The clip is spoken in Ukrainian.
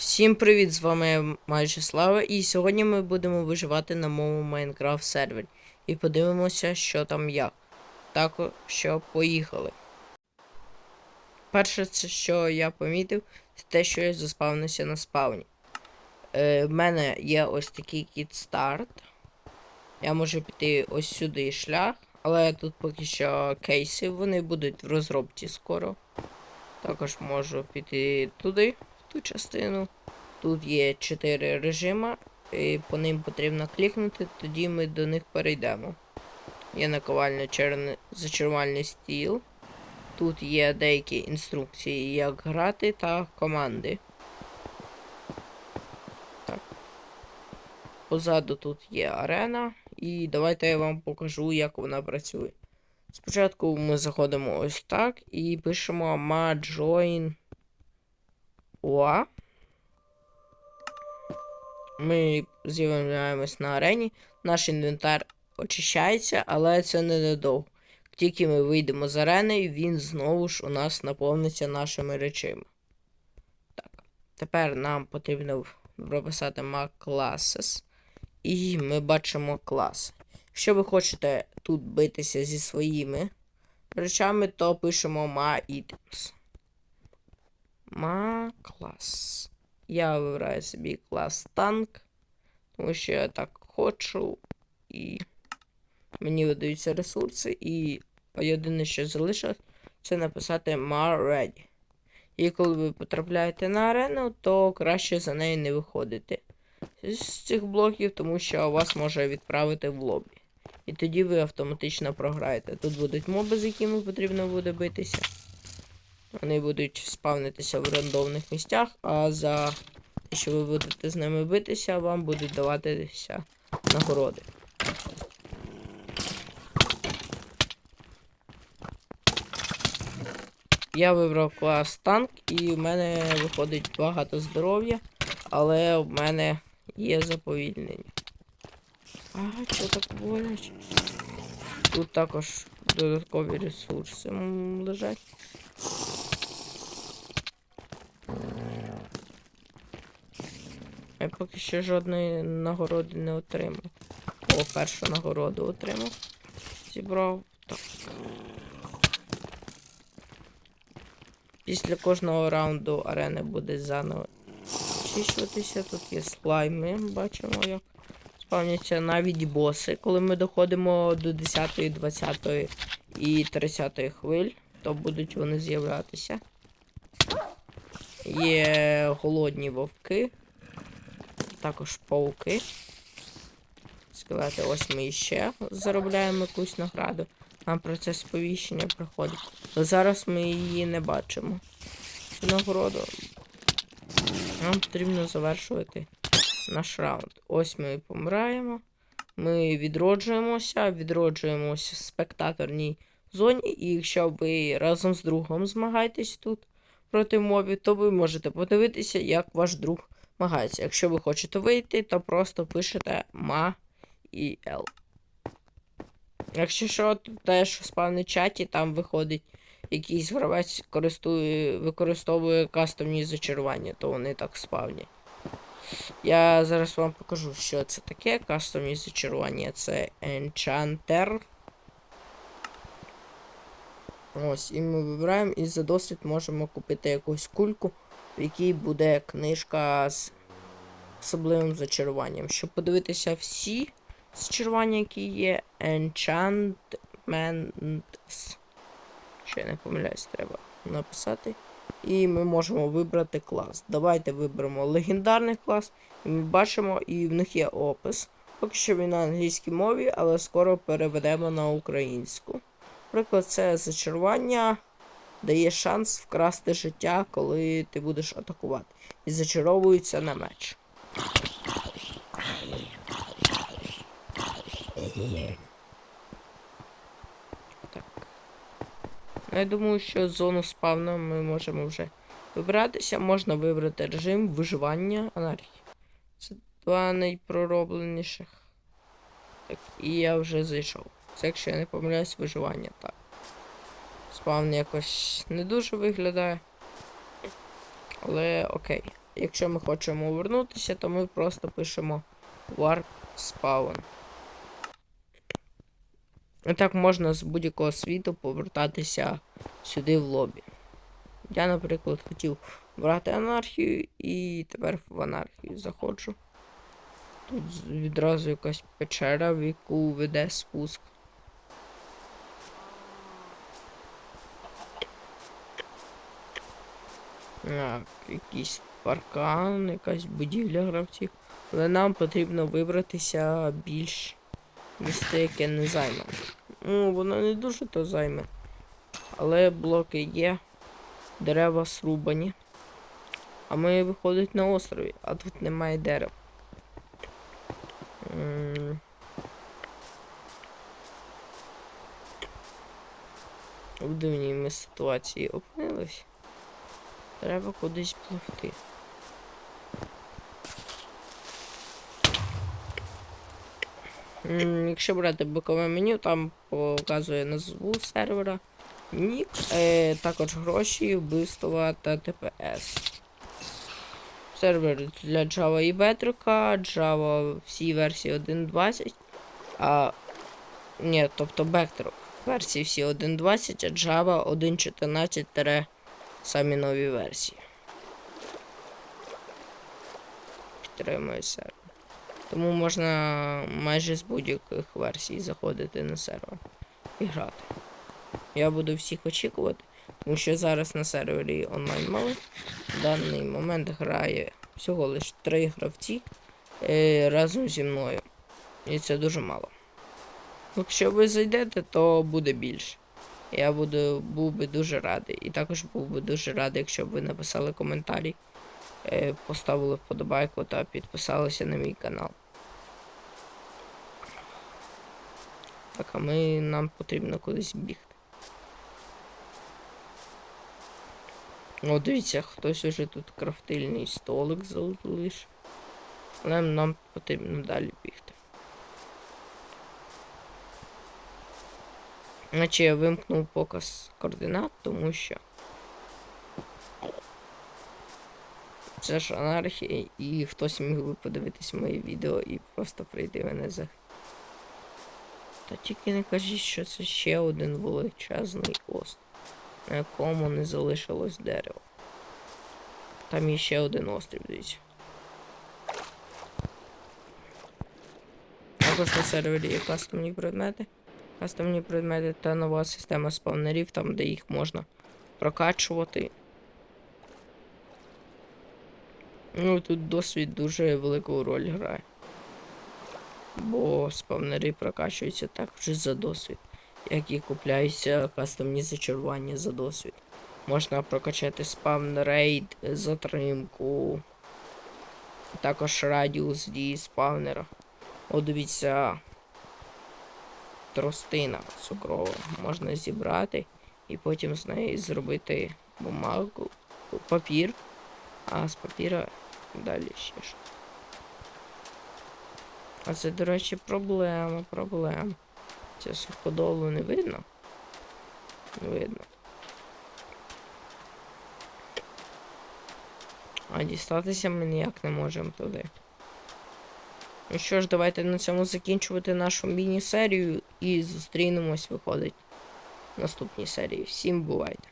Всім привіт! З вами майже Слава, і сьогодні ми будемо виживати на моєму Майнкрафт сервері. І подивимося, що там як. Так що поїхали. Перше, що я помітив, це те, що я заспавнився на спавні. Е, в мене є ось такий кіт старт. Я можу піти ось сюди шлях, але тут поки що кейси, вони будуть в розробці скоро. Також можу піти туди, ту частину. Тут є 4 режима, і по ним потрібно клікнути, тоді ми до них перейдемо. Є наковальня черне зачарувальний стіл. Тут є деякі інструкції, як грати та команди. Так. Позаду тут є арена, і давайте я вам покажу, як вона працює. Спочатку ми заходимо ось так і пишемо majoin UA. Ми з'являємось на арені. Наш інвентар очищається, але це не. Тільки ми вийдемо з арени, він знову ж у нас наповниться нашими речами. Так. Тепер нам потрібно прописати Mac Classes. І ми бачимо клас. Якщо ви хочете тут битися зі своїми речами, то пишемо Ma Items. Ma Class. Я вибираю собі клас танк, тому що я так хочу, і мені видаються ресурси, і єдине, що залишилось, це написати Ma Ready. І коли ви потрапляєте на арену, то краще за неї не виходити з цих блоків, тому що вас може відправити в лобі. І тоді ви автоматично програєте. Тут будуть моби, з якими потрібно буде битися. Вони будуть спавнитися в рандомних місцях, а за те, що ви будете з ними битися, вам будуть даватися нагороди. Я вибрав клас танк, і в мене виходить багато здоров'я, але в мене є заповільнення. А, що так боляче? Тут також додаткові ресурси лежать. Я поки що жодної нагороди не отримав. О, першу нагороду отримав. Зібрав. Так. Після кожного раунду арени буде заново очищуватися. Тут є слайми, бачимо як. Спавняться навіть боси. Коли ми доходимо до 10, 20 і 30 хвиль, то будуть вони з'являтися. Є голодні вовки, також пауки. Скелети, ось ми іще заробляємо якусь награду. Нам процес сповіщення проходить. Але зараз ми її не бачимо. Цю нагороду. Нам потрібно завершувати наш раунд. Ось ми помираємо. Ми відроджуємося, відроджуємося в спектаторній зоні. І якщо ви разом з другом змагаєтесь тут проти мобів, то ви можете подивитися, як ваш друг змагається. Якщо ви хочете вийти, то просто пишете ма і L. Якщо що, то теж в спавні чаті там виходить якийсь гравець користує, використовує кастомні зачарування, то вони так спавнять. Я зараз вам покажу, що це таке. Кастомні зачарування це Enchanter. Ось, і ми вибираємо і за досвід можемо купити якусь кульку, в якій буде книжка з особливим зачаруванням. Щоб подивитися всі зачарування, які є, Enchantments. Ще не помиляюсь, треба написати. І ми можемо вибрати клас. Давайте виберемо легендарний клас. І ми бачимо, і в них є опис. Поки що він на англійській мові, але скоро переведемо на українську. Наприклад, це зачарування дає шанс вкрасти життя, коли ти будеш атакувати. І зачаровується на меч. Так. Ну, Я думаю, що зону спавну ми можемо вже вибратися. Можна вибрати режим виживання анархії. Це два найпроробленіших. Так, і я вже зайшов. Це, якщо я не помиляюсь, виживання, так. Спавн якось не дуже виглядає. Але окей. Якщо ми хочемо вернутися, то ми просто пишемо warp spawn. І так можна з будь-якого світу повертатися сюди в лобі. Я, наприклад, хотів брати анархію і тепер в анархію заходжу. Тут відразу якась печера, в яку веде спуск. Так, якийсь паркан, якась будівля гравців. Але нам потрібно вибратися більш місце, яке не займе. Ну, воно не дуже то займе. Але блоки є, дерева срубані. А ми виходить на острові, а тут немає дерев. В дивній ми ситуації опинились. Треба кудись пливти. Якщо брати бокове меню, там показує назву сервера, нік, е, також гроші, вбивства та TPS. Сервер для Java і Bedrock, Java всі версії 1.20, а ні, тобто Backrock версії всі 1.20, а Java 1.14 тире самі нові версії. Підтримує сервер. Тому можна майже з будь-яких версій заходити на сервер і грати. Я буду всіх очікувати, тому що зараз на сервері онлайн мали. В даний момент грає всього лише три гравці е, разом зі мною. І це дуже мало. Якщо ви зайдете, то буде більше. Я буду, був би дуже радий. І також був би дуже радий, якщо б ви написали коментарі, е, поставили вподобайку та підписалися на мій канал. Так, а ми нам потрібно кудись бігти. О, дивіться, хтось уже тут крафтильний столик залиш. Але нам потрібно далі бігти. Наче я вимкнув показ координат, тому що. Це ж анархія, і хтось міг би подивитись моє відео і просто прийти мене за. Та тільки не кажіть, що це ще один величезний остров, на якому не залишилось дерева. Там є ще один острів, дивіться. Також на сервері є кастомні предмети. Кастомні предмети та нова система спавнерів, там де їх можна прокачувати. Ну, тут досвід дуже велику роль грає. Бо спавнери прокачуються також за досвід, як і купляються кастомні зачарування за досвід. Можна прокачати спавн рейд, затримку, також радіус дії спавнера. О, дивіться, тростина цукрова можна зібрати і потім з неї зробити бумагу, папір, а з папіра далі ще щось. А це, до речі, проблема, проблема. Це суходолу не видно? Не видно. А дістатися ми ніяк не можемо туди. Ну що ж, давайте на цьому закінчувати нашу міні-серію і зустрінемось, виходить, в наступній серії. Всім бувайте!